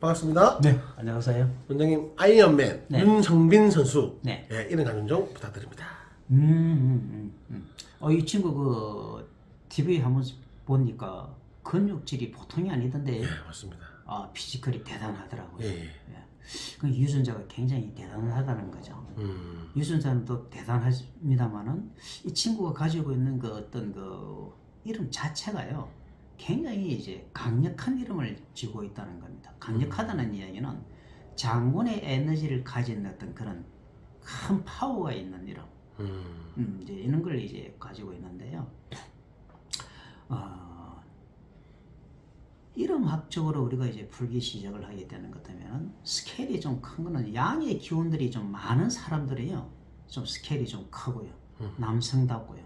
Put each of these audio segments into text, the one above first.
반갑습니다. 네, 안녕하세요. 원장님 아이언맨 네. 윤성빈 선수 네. 예, 이런 감정 좀 부탁드립니다. 음, 음, 음, 음. 어, 이 친구 그 TV 한번 보니까 근육질이 보통이 아니던데, 예, 맞습니다. 아, 피지컬이 대단하더라고요. 예, 예. 예. 그 유전자가 굉장히 대단하다는 거죠. 음, 유전자는 또 대단합니다만은 이 친구가 가지고 있는 그 어떤 그 이름 자체가요. 굉장히 이제 강력한 이름을 지고 있다는 겁니다. 강력하다는 이야기는 장군의 에너지를 가진 어떤 그런 큰 파워가 있는 이름. 음, 음, 이제 이런 걸 이제 가지고 있는데요. 어, 이름 학적으로 우리가 이제 풀기 시작을 하게 되는 것 같으면 스케일이 좀 큰 거는 양의 기운들이 좀 많은 사람들이요. 좀 스케일이 좀 크고요. 음. 남성답고요.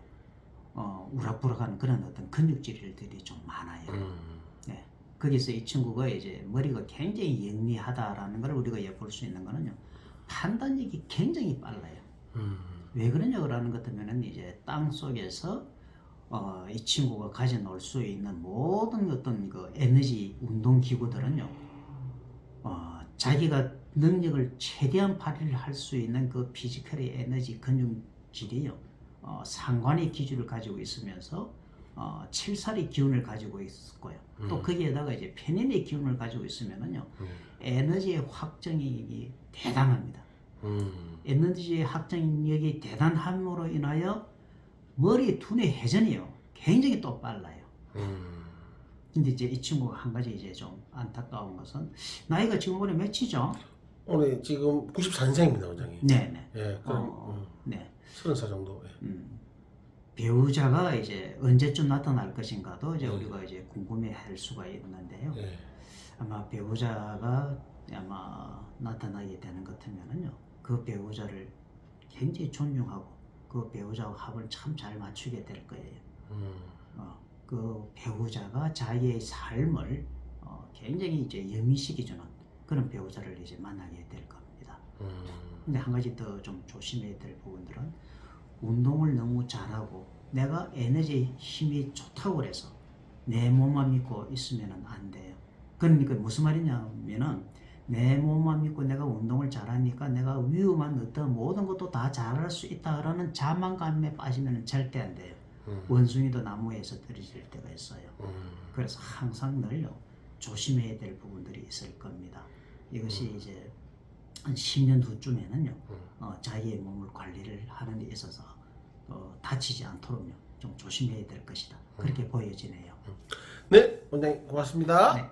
어, 우락부락하는 그런 어떤 근육질들이 좀 많아요. 음, 네. 거기서 이 친구가 이제 머리가 굉장히 영리하다라는 걸 우리가 예 볼수 있는 거는요. 판단력이 굉장히 빨라요. 음, 왜 그러냐고라는 것 같으면은 이제 땅 속에서 어, 이 친구가 가져놓을 수 있는 모든 어떤 그 에너지 운동 기구들은요, 어, 자기가 능력을 최대한 발휘를 할 수 있는 그 피지컬의 에너지 근육질이요, 어, 상관의 기준을 가지고 있으면서 어, 칠살의 기운을 가지고 있고요. 또 음. 거기에다가 이제 편인의 기운을 가지고 있으면은요, 음, 에너지의 확정이 이게 대단합니다. 음, 에너지의 확정력이 대단함으로 인하여 머리 두뇌 회전이요 굉장히 또 빨라요. 음. 근데 이제 이 친구가 한 가지 이제 좀 안타까운 것은 나이가 지금 올해 몇이죠? 오늘 지금 94년생입니다, 원장님. 네 네. 예, 그럼 어, 음, 네. 30살 정도. 예. 음. 배우자가 이제 언제쯤 나타날 것인가도 이제 음. 우리가 이제 궁금해할 수가 있는데요. 예. 아마 배우자가 아마 나타나게 되는 것 같으면은요 그 배우자를 굉장히 존중하고 그 배우자와 합을 참 잘 맞추게 될 거예요. 음, 어, 그 배우자가 자기의 삶을 어, 굉장히 이제 영위시켜주는 그런 배우자를 이제 만나게 될 겁니다. 음, 근데 한 가지 더 좀 조심해야 될 부분들은 운동을 너무 잘하고 내가 에너지 힘이 좋다고 그래서 내 몸만 믿고 있으면 안 돼요. 그러니까 무슨 말이냐면은 내 몸만 믿고 내가 운동을 잘하니까 내가 위험한 어떤 모든 것도 다 잘할 수 있다라는 자만감에 빠지면 절대 안 돼요. 음, 원숭이도 나무에서 떨어질 때가 있어요. 음, 그래서 항상 늘요 조심해야 될 부분들이 있을 겁니다. 이것이 이제 한 10년 후쯤에는요 음. 어, 자기의 몸을 관리를 하는 데 있어서 어, 다치지 않도록요 좀 조심해야 될 것이다. 그렇게 보여지네요. 네, 원장님 고맙습니다. 네.